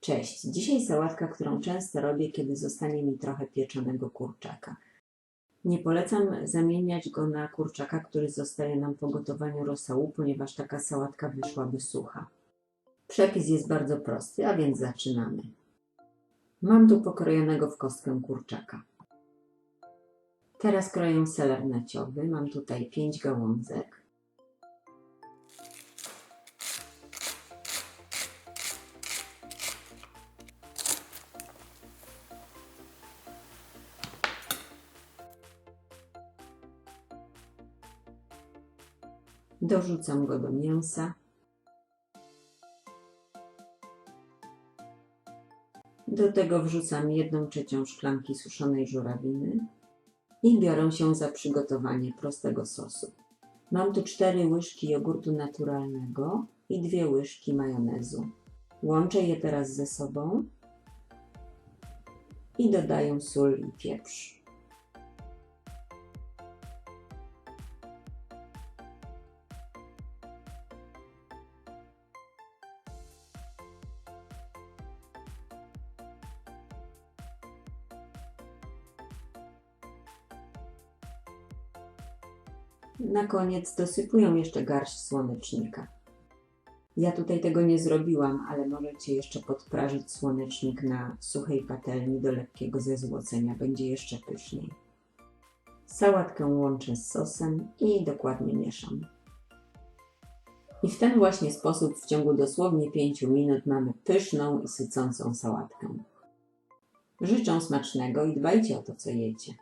Cześć, dzisiaj sałatka, którą często robię, kiedy zostanie mi trochę pieczonego kurczaka. Nie polecam zamieniać go na kurczaka, który zostaje nam po gotowaniu rosołu, ponieważ taka sałatka wyszłaby sucha. Przepis jest bardzo prosty, a więc zaczynamy. Mam tu pokrojonego w kostkę kurczaka. Teraz kroję seler naciowy. Mam tutaj 5 gałązek. Dorzucam go do mięsa. Do tego wrzucam jedną trzecią szklanki suszonej żurawiny i biorę się za przygotowanie prostego sosu. Mam tu 4 łyżki jogurtu naturalnego i 2 łyżki majonezu. Łączę je teraz ze sobą i dodaję sól i pieprz. Na koniec dosypuję jeszcze garść słonecznika. Ja tutaj tego nie zrobiłam, ale możecie jeszcze podprażyć słonecznik na suchej patelni do lekkiego zezłocenia. Będzie jeszcze pyszniej. Sałatkę łączę z sosem i dokładnie mieszam. I w ten właśnie sposób w ciągu dosłownie 5 minut mamy pyszną i sycącą sałatkę. Życzę smacznego i dbajcie o to, co jecie.